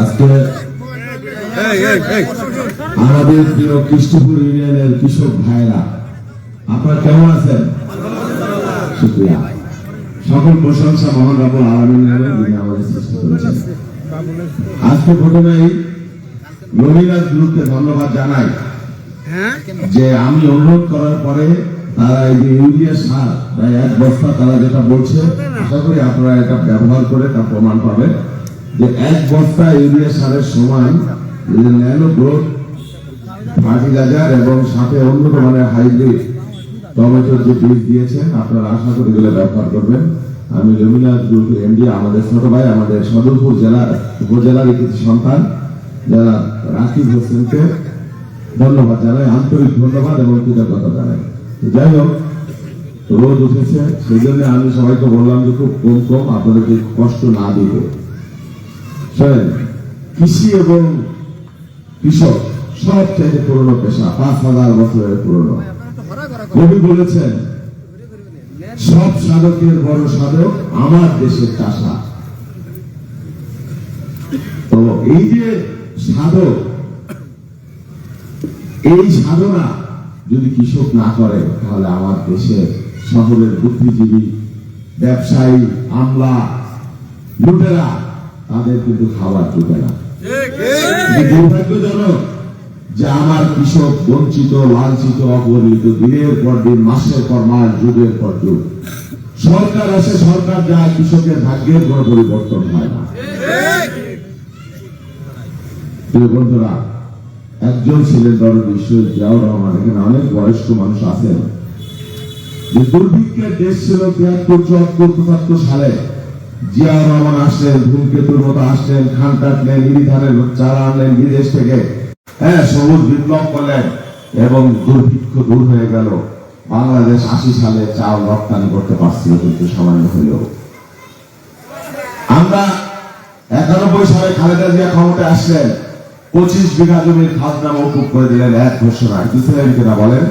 আজকে আমাদের প্রিয় কৃষ্ণপুর ইউনিয়নের কৃষক ভাইরা আপনারা কেমন আছেন? শুক্রিয়া। সকল প্রশংসা মহান রব্বুল আলামিনের নামে যিনি আমাদের সৃষ্টি করেছেন। আজকে গ্রুপকে ধন্যবাদ জানাই। যে আমি অনুরোধ করার পরে তারা এই যে ইউরিয়া সার প্রায় এক বস্তা তারা যেটা বলছে আশা করি আপনারা এটা ব্যবহার করে তা প্রমাণ পাবেন। যে এক বস্তা ইউরিয়া সারের সমান ন্যানো গ্রোথ ফার্টিলাইজার এবং সাথে উন্নত মানের হাইব্রিড টমেটোর যে বীজ দিয়েছেন আপনারা আশা করি এগুলো ব্যবহার করবেন। আমি রবীন্দ্রনাথ গ্রুপের এমডি আমাদের ছোট ভাই আমাদের সদরপুর জেলার উপজেলার কিছু সন্তান যারা রাকিব হোসেনকে ধন্যবাদ জানাই, আন্তরিক ধন্যবাদ এবং কৃতজ্ঞতা জানাই। যাই হোক, রোদ উঠেছে সেই জন্য আমি সবাইকে বললাম যে খুব কম কম আপনাদেরকে কষ্ট না দিব কৃষি এবং কৃষক সব চাইতে পুরনো পেশা, পাঁচ হাজার বছরের পুরনো। কবি বলেছেন, সব সাধকের বড় সাধক আমার দেশের চাষা। তো এই যে সাধক এই সাধনা যদি কৃষক না করে তাহলে আমার দেশের শহরের বুদ্ধিজীবী ব্যবসায়ী আমলা লুটেরা তাদের কিন্তু খাবার জুটে না। দুর্ভাগ্যজনক যে আমার কৃষক বঞ্চিত লাঞ্ছিত অবহেলিত দিনের পর দিন মাসের পর মাস যুগের পর যুগ। সরকার আসে সরকার যায় কৃষকের ভাগ্যের কোনো পরিবর্তন হয় না। বন্ধুরা একজন ছিলেন দরদি শহীদ জিয়াউর রহমান, এখানে অনেক বয়স্ক মানুষ আছেন। যে দুর্ভিক্ষের দেশ ছিল তিয়াত্তর, চুয়াত্তর, পঁচাত্তর সালে, জিয়াউর রহমান আসলেন, ধূমকেতুর মতো আসলেন, খান কাটলেন ইরি ধানের চারা আনলেন, বিদেশ থেকে হ্যাঁ সবুজ বিপ্লব করলেন এবং দুর্ভিক্ষ দূর হয়ে গেল। বাংলাদেশ আশি সালে চাল রপ্তানি করতে পারছিল কিন্তু সামান্য হলেও। আমরা একানব্বই সালে খালেদা জিয়া ক্ষমতায় আসলেন। পঁচিশ বিঘা জমির খাজনা মৌকুব করে দিলেন এক ঘোষণায়। দিচ্ছিলেন কিনা বলেন।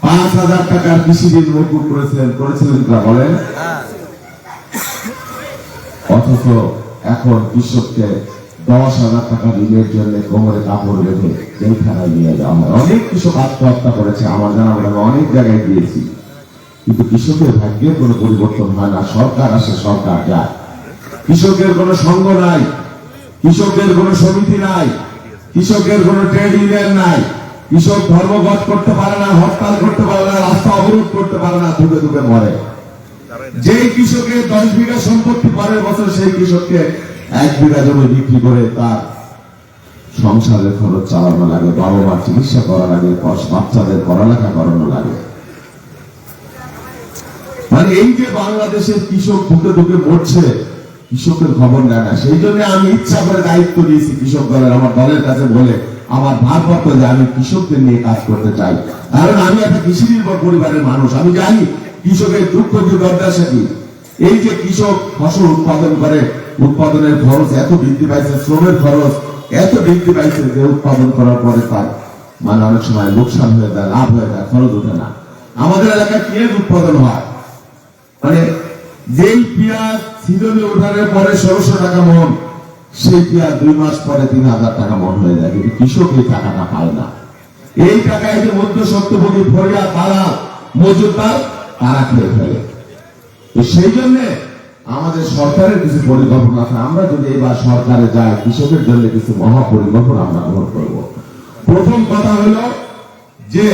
পাঁচ হাজার টাকার কৃষি ঋণ মৌকুব করেছিলেন করেছিলেন কিনা বলেন। অথচ এখন কৃষককে দশ হাজার টাকা ঋণের জন্য কোমরে কাপড় বেঁধে জেলখানায় নিয়ে যাওয়া হয়। অনেক কৃষক আত্মহত্যা করেছে, আমার জানা বলে অনেক জায়গায় গিয়েছি। কিন্তু কৃষকের ভাগ্যের কোনো পরিবর্তন হয় না, সরকার আসে, সরকার যায়। কৃষকের কোনো সঙ্গ নাই। কৃষকের কোনো সমিতি নাই কৃষকের কোনো ট্রেড ইউনিয়ন নাই, কৃষক ধর্মঘট করতে পারে না, হরতাল করতে পারে না, রাস্তা অবরোধ করতে পারে না দুবে দুবে মরে। যেই কৃষকের দশ বিঘা সম্পত্তি পরের বছর সেই কৃষককে এক বিঘা জমি বিক্রি করে তার সংসারের খরচ চালানো লাগে বাবা মার চিকিৎসা করা লাগে বাচ্চাদের পড়ালেখা করানো লাগে। মানে এই যে বাংলাদেশের কৃষক ঢুকে ঢুকে মরছে কৃষকের খবর নেয় না। সেই জন্য আমি ইচ্ছা করে দায়িত্ব দিয়েছি কৃষক দলের, আমার দলের কাছে বলে, আমার ভারপ্রাপ্ত যে আমি কৃষকদের নিয়ে কাজ করতে চাই। কারণ আমি একটা কৃষি নির্ভর পরিবারের মানুষ, আমি জানি কৃষকের দুঃখ দুর্দশা কি এই যে কৃষক ফসল উৎপাদন করে, উৎপাদনের খরচ এত বৃদ্ধি পাইছে, শ্রমের খরচ এত বৃদ্ধি পাইছে যে উৎপাদন করার পরে তার মানে অনেক সময় লোকসান হয়ে যায়, লাভ হয়ে যায়, খরচ ওঠে না। আমাদের এলাকায় পেঁয়াজ উৎপাদন হয়। মানে যেই পেঁয়াজ সিজনে ওঠানোর পরে ষোলোশো টাকা মন সেই পেঁয়াজ দুই মাস পরে তিন হাজার টাকা মন হয়ে যায়? কিন্তু কৃষক এই টাকাটা পায় না। এই টাকায় যে মধ্য সত্যভোগী ফরিয়া, তারা মজুদার তারা খেয়ে ফেলে। তো সেই জন্য আমাদের সরকারের কিছু পরিকল্পনা আছে। আমরা যদি এবার সরকারে যাই, কৃষকের জন্য কিছু মহা পরিকল্পনা আমরা গ্রহণ করব। প্রথম কথা হলো যে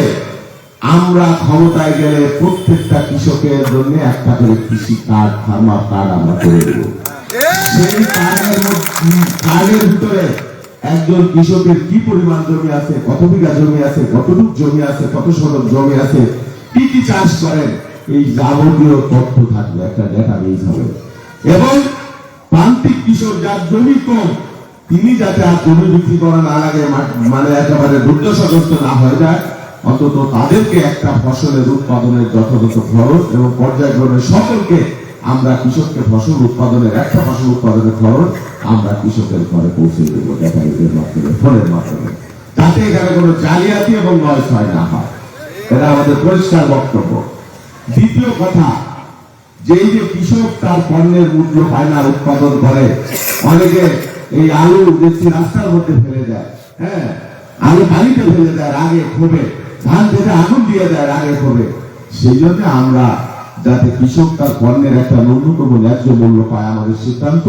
আমরা ক্ষমতায় গেলে প্রত্যেকটা কৃষকের জন্য একটা করে কৃষি কার্ড ফার্মার কার্ড আমরা করে দেব। সেই কার্ডের কার্ডের ভিতরে একজন কৃষকের কি পরিমাণ জমি আছে, কত বিঘা জমি আছে, কতটুক জমি আছে, কত শতক জমি আছে, কি কি চাষ করেন, এই যাবতীয় তথ্য থাকবে, একটা ডেটাবেস হবে। এবং প্রান্তিক কৃষক যার জমি কম, তিনি যাতে আর জমি বিক্রি করা না লাগে মানে একেবারে দুর্দশাগ্রস্ত না হয়ে যায় অন্তত তাদেরকে একটা ফসলের উৎপাদনের যথাযথ খরচ এবং পর্যায়ক্রমে সকলকে আমরা কৃষককে ফসল উৎপাদনের, একটা ফসল উৎপাদনের খরচ আমরা কৃষকের ঘরে পৌঁছে দেব ডেটাবেসের মাধ্যমে ফোনের মাধ্যমে। যাতে এখানে কোনো জালিয়াতি এবং নয় ছয় না হয়। এটা আমাদের পরিষ্কার বক্তব্য। দ্বিতীয় কথা যে এই যে কৃষক তার পণ্যের মূল্য পায় না উৎপাদন করে, অনেকে এই আলু দেখছি রাস্তার মধ্যে ফেলে দেয় হ্যাঁ? আলু পানিতে ফেলে দেয় আগে ক্ষোভে। ধান থেকে আগুন দিয়ে দেয় আগে ক্ষোভে সেই জন্য আমরা যাতে কৃষক তার পণ্যের একটা ন্যূনতম ন্যায্য মূল্য পায় আমাদের সিদ্ধান্ত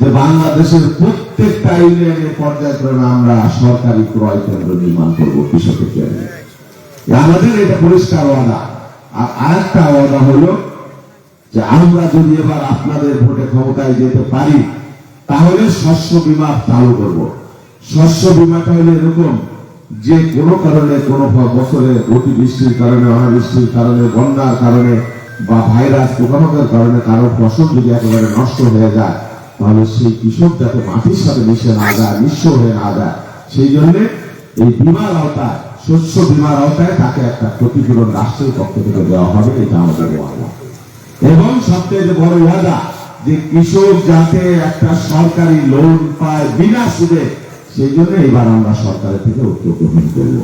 যে বাংলাদেশের প্রত্যেকটা ইউনিয়নের পর্যায়ক্রমে আমরা সরকারি ক্রয় কেন্দ্র নির্মাণ করব কৃষকের জন্য। আমাদের এটা পরিষ্কার ওয়াদা। আর আরেকটা ওয়াদা হলো যে আমরা যদি এবার আপনাদের ভোটে ক্ষমতায় যেতে পারি, তাহলে শস্য বীমা চালু করব। শস্য বীমাটা হলো এরকম যে কোনো কারণে কোনো বছরে অতিবৃষ্টির কারণে, অনাবৃষ্টির কারণে, বন্যার কারণে বা ভাইরাস, পোকামাকড়ের কারণে কারও ফসল যদি একেবারে নষ্ট হয়ে যায়, তাহলে সেই কৃষক যাতে মাটির সাথে মিশে না যায়, নিঃস্ব হয়ে না যায়, সেই জন্য এই বীমার আওতায়, শস্য বীমার আওতায় তাকে একটা ক্ষতিপূরণ রাষ্ট্রের পক্ষ থেকে দেওয়া হবে, এটা আমাদের ওয়াদা এবং সবচেয়ে বড় ওয়াদা যে কৃষক যাতে একটা সরকারি লোন পায়, বিনা সুদে সেই জন্য এবার আমরা সরকারের থেকে উদ্যোগ গ্রহণ করব।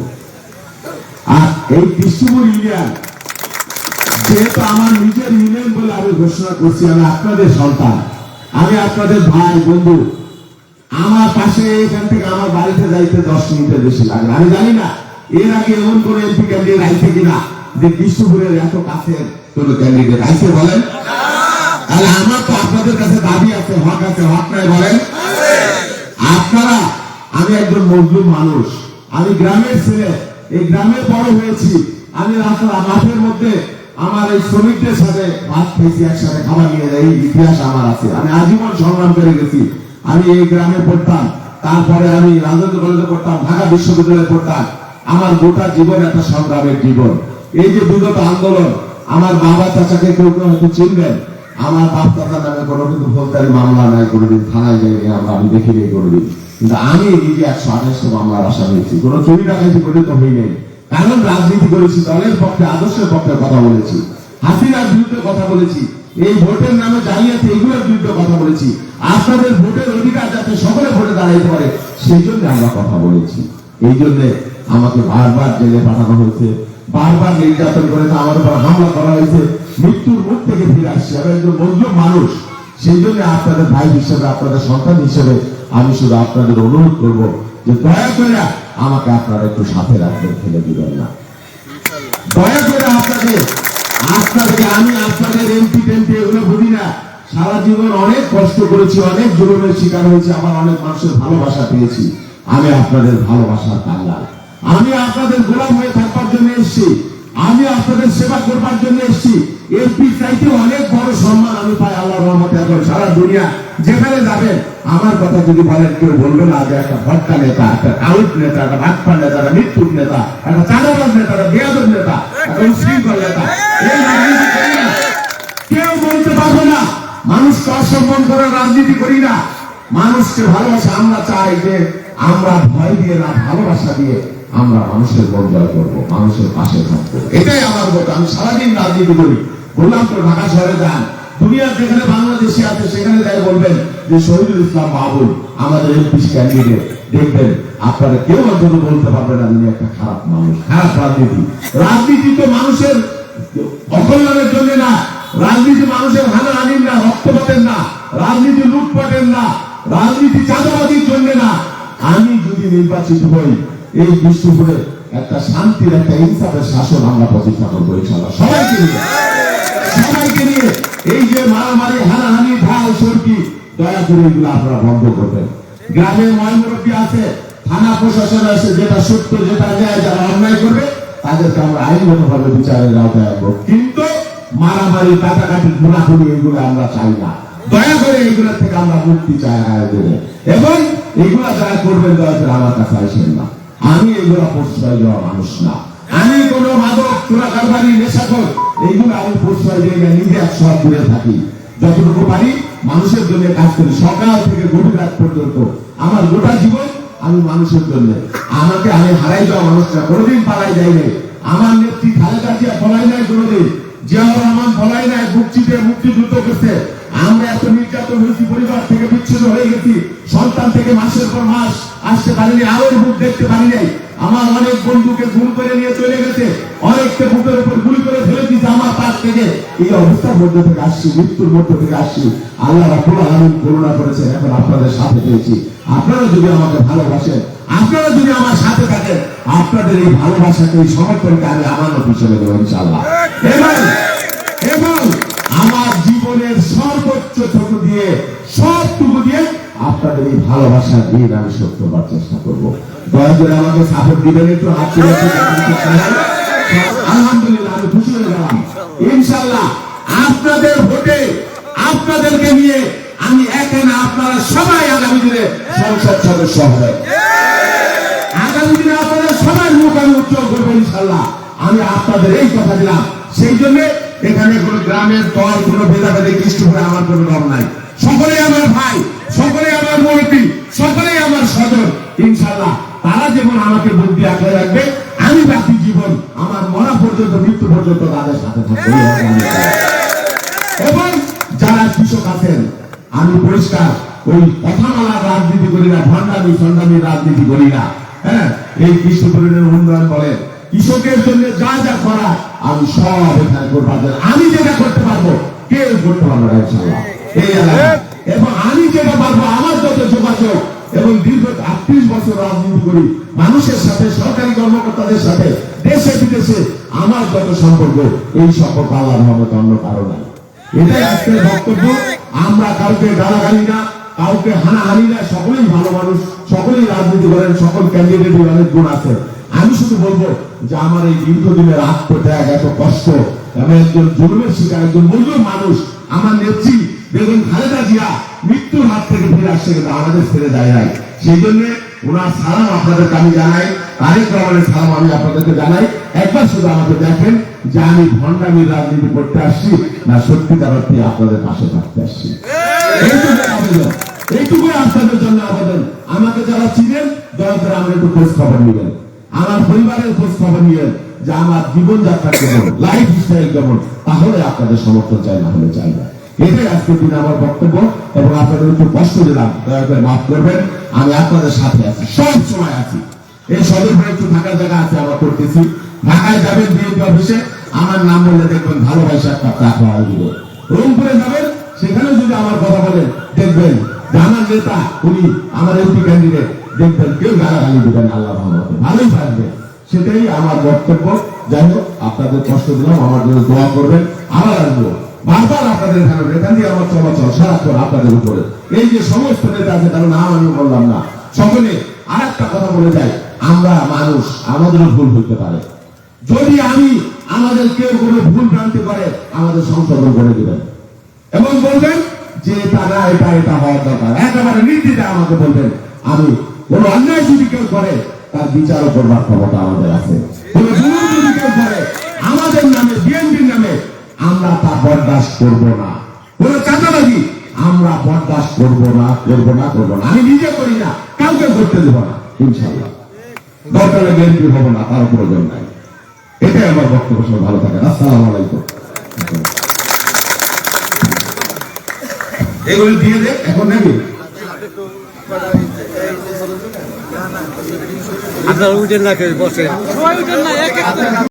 আর এই কৃষ্ণপুর ইউনিয়ন, যেহেতু আমার নিজের ইউনিয়ন বলে আমি ঘোষণা করছি, আমি আপনাদের সন্তান, আমি আপনাদের ভাই, বন্ধু, আমার পাশে এখান থেকে আমার বাড়িতে যাইতে দশ মিনিটের বেশি লাগে। আমি জানি না, এর আগে এমন কোন এমপি ক্যান্ডিডেট আইছে কিনা যে কৃষ্ণপুরের এত কাছের কোন ক্যান্ডিডেট আইছে বলেন? তাহলে আমার তো আপনাদের কাছে দাবি আছে, হক আছে, হক নাই বলেন? আপনারা আমি একজন মজলুম মানুষ। আমি গ্রামের ছেলে। এই গ্রামে বড় হয়েছি। আমি রাস্তা মাঠের মধ্যে আমার এই শ্রমিকদের সাথে ভাত খেয়েছি, একসাথে খাবার নিয়ে যাই। ইতিহাস আমার আছে। আমি আজীবন সংগ্রাম করে গেছি। আমি এই গ্রামে পড়তাম। তারপরে আমি রাজেন্দ্র কলেজে পড়তাম, ঢাকা বিশ্ববিদ্যালয়ে পড়তাম। আমার গোটা জীবন একটা সংগ্রামের জীবন। এই যে বিগত আন্দোলন, আমার বাবা চাচাকে কেউ কেউ হয়তো চিনবেন আমার বাপ দাদা নামে কোনো কিন্তু ফৌজদারি মামলা নাই, কোনোদিন থানায় যাইনি আমরা আমি দেখি নেই কোনোদিন। কিন্তু আমি নিজে একশো আঠাশটা মামলার আশা হয়েছি কোনো চুরি ডাকাইছি তো হই নাই। কারণ রাজনীতি করেছি, দলের পক্ষে, আদর্শের পক্ষে কথা বলেছি, হাসিনার বিরুদ্ধে কথা বলেছি, এই ভোটের নামে জালিয়াতি, এগুলোর বিরুদ্ধে কথা বলেছি। আপনাদের ভোটের অধিকার যাতে সকলে ভোটে দাঁড়াইতে পারে, সেই জন্য আমরা কথা বলেছি। এই জন্য আমাকে বারবার জেলে পাঠানো হয়েছে। বারবার নির্যাতন করেছে আমার উপর হামলা করা হয়েছে, মৃত্যুর মুখ থেকে ফিরে আসছে। আমি একজন মজলুম মানুষ, সেই জন্য আপনাদের ভাই হিসেবে, আপনাদের সন্তান হিসেবে আমি শুধু আপনাদের অনুরোধ করব যে দয়া করে আমাকে আপনারা একটু সাথে রাখবেন, ফেলে দিবেন না। দয়া করে আপনাদের আপনাদের, আমি আপনাদের এমপি টেমপি এগুলো বুঝি না। সারা জীবন অনেক কষ্ট করেছি, অনেক জুলুমের শিকার হয়েছি, আমার অনেক মানুষের ভালোবাসা পেয়েছি। আমি আপনাদের ভালোবাসার কাঙ্গাল আমি আপনাদের গোলাম হয়ে থাকবার জন্য এসেছি। আমি আপনাদের সেবা করবার জন্য এসেছি। এমপি চাইতে অনেক বড় সম্মান আমি পাই আল্লাহ রহমতে এখন সারা দুনিয়া। যেখানে যাবেন, আমার কথা যদি বলেন, কেউ বলবে না যে একটা ভট্টা নেতা, একটা আউট নেতা, একটা ভাটপা নেতা, একটা মৃত্যুর নেতা, একটা চাঁদাবাজ নেতা, একটা বেয়াদব নেতা, একটা উশৃঙ্খল নেতা। কেউ বলতে পারবে না, মানুষকে অসম্মান করে রাজনীতি করি না। মানুষকে ভালোবাসা আমরা চাই যে আমরা ভয় দিয়ে না, ভালোবাসা দিয়ে আমরা মানুষের মন জয় করব, মানুষের পাশে থাকব। এটাই আমার মত আমি সারাদিন রাজনীতি করি। বললাম তো, ঢাকা শহরে যান। দুনিয়ার যেখানে বাংলাদেশি আছে, সেখানে যাই বলবেন যে শহীদুল ইসলাম বাবুল আমাদের এমপি ক্যান্ডিডেট দেখবেন, আপনারা কেউ অন্তত বলতে পারবে না তিনি একটা খারাপ মানুষ। খারাপ রাজনীতি। রাজনীতি তো মানুষের অকল্যাণের জন্য না। রাজনীতি মানুষের হানাহানির না, রক্তপাতের না। রাজনীতি লুটপাটের না। রাজনীতি চাঁদাবাদির জন্য না। আমি যদি নির্বাচিত হই এই বিষ্ণুপুরে একটা শান্তির, একটা ইনসাফের শাসন আমরা প্রতিষ্ঠা করব ইনশাল্লাহ সবাইকে নিয়ে সবাইকে নিয়ে এই যে মারামারি, হানাহানি, ঢাল, সরকি, দয়া করে এগুলো আপনারা বন্ধ করবেন। গ্রামে ময়মুরব্বী আছে, থানা প্রশাসন আছে, যেটা সত্য, যেটা ন্যায়, যারা অন্যায় করবে, তাদেরকে আমরা আইনগত ভাবে বিচারের আওতায় আনব। কিন্তু মারামারি, কাটাকাটি, ঘোরাঘুরি এগুলো আমরা চাই না। দয়া করে এইগুলো থেকে আমরা মুক্তি চাই আয়োজনে এবং এগুলা যারা করবেন, দয়া করে আমার কাছে আসেন না। আমি এগুলো প্রশ্রয় দেওয়া মানুষ না। আমি কোন মাদক চোরা কারবারি নেশাখোর, এইগুলো আমি প্রশ্রয় দিই না, নিজে একশো হাত দূরে থাকি। যতটুকু পারি মানুষের জন্য কাজ করি। সকাল থেকে গভীর রাত পর্যন্ত আমার গোটা জীবন আমি মানুষের জন্য। আমাকে আমি হারাই যাওয়া মানুষরা কোনোদিন পালাই যাই নাই আমার নেত্রী খালেদা জিয়া পলাই নাই কোনোদিন। জিয়াউর রহমান পলাই নাই, বুক চিপে মুক্তিযুদ্ধ করছে। আমরা এত নির্যাতন হয়েছি পরিবার থেকে বিচ্ছিন্ন হয়ে গেছি। সন্তান থেকে মাসের পর মাস আসতে পারিনি মুখ দেখতে পারি নাই। আমার অনেক বন্ধুকে করে নিয়ে চলে গেছে। অনেককে বুকের উপর গুলি করে ফেলে দিয়েছে আমার পাশ থেকে। এই অবস্থার মধ্যে থেকে আসছি, মৃত্যুর মধ্যে থেকে আসছি। আল্লাহ করুণা করেছেন, এখন আপনাদের সাথে পেয়েছি আপনারা যদি আমাকে ভালোবাসেন, আপনারা যদি আমার সাথে থাকেন, আপনাদের এই ভালোবাসাকে এই সমর্থনকে আমি আমানত দেবো ইনশাল্লাহ আপনাদের এই ভালোবাসা দিয়ে আমি সত্য হওয়ার চেষ্টা করব। দয়া করে আমাকে সাপোর্ট দিবেন একটু, হাত তুলে। আলহামদুলিল্লাহ, আমি খুশি হয়ে গেলাম। ইনশাল্লাহ আপনাদের ভোটে আপনাদেরকে নিয়ে আমি আপনারা সবাই আগামী দিনে সংসদ সদস্য হবে। আগামী দিনে আপনাদের সবার মুখ উজ্জ্বল করব ইনশাল্লাহ আমি আপনাদের এই কথা দিলাম। সেই জন্য এখানে কোনো গ্রামের দল, কোনো ভেদাভেদে কৃষ্ণ করে আমার কোনো দল নাই। সকলেই আমার ভাই। সকলেই আমার মুরব্বী সকলেই আমার সদর ইনশাল্লাহ তারা যেমন আমাকে বুদ্ধি আঁকড়ে রাখবে, আমি বাকি জীবন আমার মরা পর্যন্ত, মৃত্যু পর্যন্ত তাদের সাথে থাকব। এবং যারা কৃষক আছেন, আমি পরিষ্কার, ওই কথামালার রাজনীতি করি না ভণ্ডামি সন্ডামি রাজনীতি করি না হ্যাঁ এই কৃষ্ণপুরের উন্নয়ন করে, কৃষকের জন্য যা যা করা আমি সব এখানে করব। আমি যেটা করতে পারব, কেউ করতে পারব না ইনশাল্লাহ এই এলাকায়। এবং আমি যেটা পারব, আমার যত যোগাযোগ এবং দীর্ঘ আটত্রিশ বছর রাজনীতি করি, মানুষের সাথে, সরকারি কর্মকর্তাদের সাথে, দেশে, বিদেশে আমার যত সম্পর্ক, এই সম্পর্ক আল্লাহ রহমত অন্য কারও নাই। এটাই আজকের বক্তব্য। আমরা কাউকে গালাগালি না, কাউকে হানাহানি না, সকলেই ভালো মানুষ, সকলেই রাজনীতি করেন, সকল ক্যান্ডিডেটের অনেক গুণ আছে। আমি শুধু বলব যে আমার এই দীর্ঘদিনের আত্মত্যাগ, এত কষ্ট, আমি একজন জন্মের শিকার, একজন মজুর মানুষ, আমার নেত্রী বেগম খালেদা জিয়া মৃত্যুর হাত থেকে ফিরে আসছে, কিন্তু আমাদের ছেড়ে যায় নাই। সেই জন্য ওনার সালাম আপনাদেরকে আমি জানাই, তারেক রহমানের সালাম আমি আপনাদেরকে জানাই। একবার শুধু আমাকে দেখেন যে আমি ভণ্ডামির রাজনীতি করতে আসছি না সত্যিকার অর্থে আপনাদের পাশে থাকতে আসছি। এইটুকু আপনাদের জন্য আবেদন। আমাকে যারা চিনেন, দয়া করে আমার একটু খোঁজ খবর নেবেন। আমার পরিবারের খোঁজ খবর নিবেন যে আমার জীবনযাত্রা কেমন লাইফ স্টাইল কেমন, তাহলে আপনাদের সমর্থন চাই, না হলে চাই না। এটাই আজকের দিনে আমার বক্তব্য এবং আপনাদের একটু কষ্ট দিলাম। দয়া করে মাফ করবেন। আমি আপনাদের সাথে আছি, সব সময় আছি। এই সদরপুরে একটু থাকার জায়গা আছে, আমরা করতেছি। ঢাকায় যাবেন বিএনপি অফিসে, আমার নাম বললে দেখবেন ভালোবাসা একটা চা খাওয়া দিব রংপুরে যাবেন, সেখানে যদি আমার কথা বলেন, দেখবেন আমার নেতা উনি আমার এমপি ক্যান্ডিডেট দেখবেন কেউ গালাগালি দেবেন আল্লাহ ভালোই থাকবে। সেটাই আমার বক্তব্য। যাই হোক, আপনাদের কষ্ট দিলাম, আমার জন্য দোয়া করবেন। আবার আসব। বারবার আপনাদের এখানে আমার চলাচল সারাক্ষণ আপনাদের উপরে। এই যে সমস্ত নেতা আছে, তার নাম আমি বললাম না। সকলে আর একটা কথা বলে যায় আমরা মানুষ আমাদেরও ভুল হইতে পারে। যদি আমি আমাদের কেউ কোনো ভুল ভ্রান্তি করে, আমাদের সংশোধন করে দিবেন। এবং বলবেন যে এটা না, এটা এটা হওয়ার দরকার। একেবারে নীতিতে আমাকে বলবেন, আমি কোন অন্যায় যদি কেউ করে, তার বিচারও করবার ক্ষমতা আমাদের আছে। কোন জুলুম যদি কেউ করে, আমাদের নামে, বিএনপির নামে আমরা তা বরদাস্ত করব না। কোন চাঁদাবাজি আমরা বরদাস্ত করব না করব না করব না। আমি নিজে করি না কাউকে করতে দেব না ইনশাল্লাহ দরকারে বিএনপি হব না তার প্রয়োজন নাই। এটাই আমার বক্তব্য সব ভালো থাকেন। আসসালামু আলাইকুম। এগুলো দিয়ে দে এখন নাকি আপনারা উঠেন না কেউ বসেন।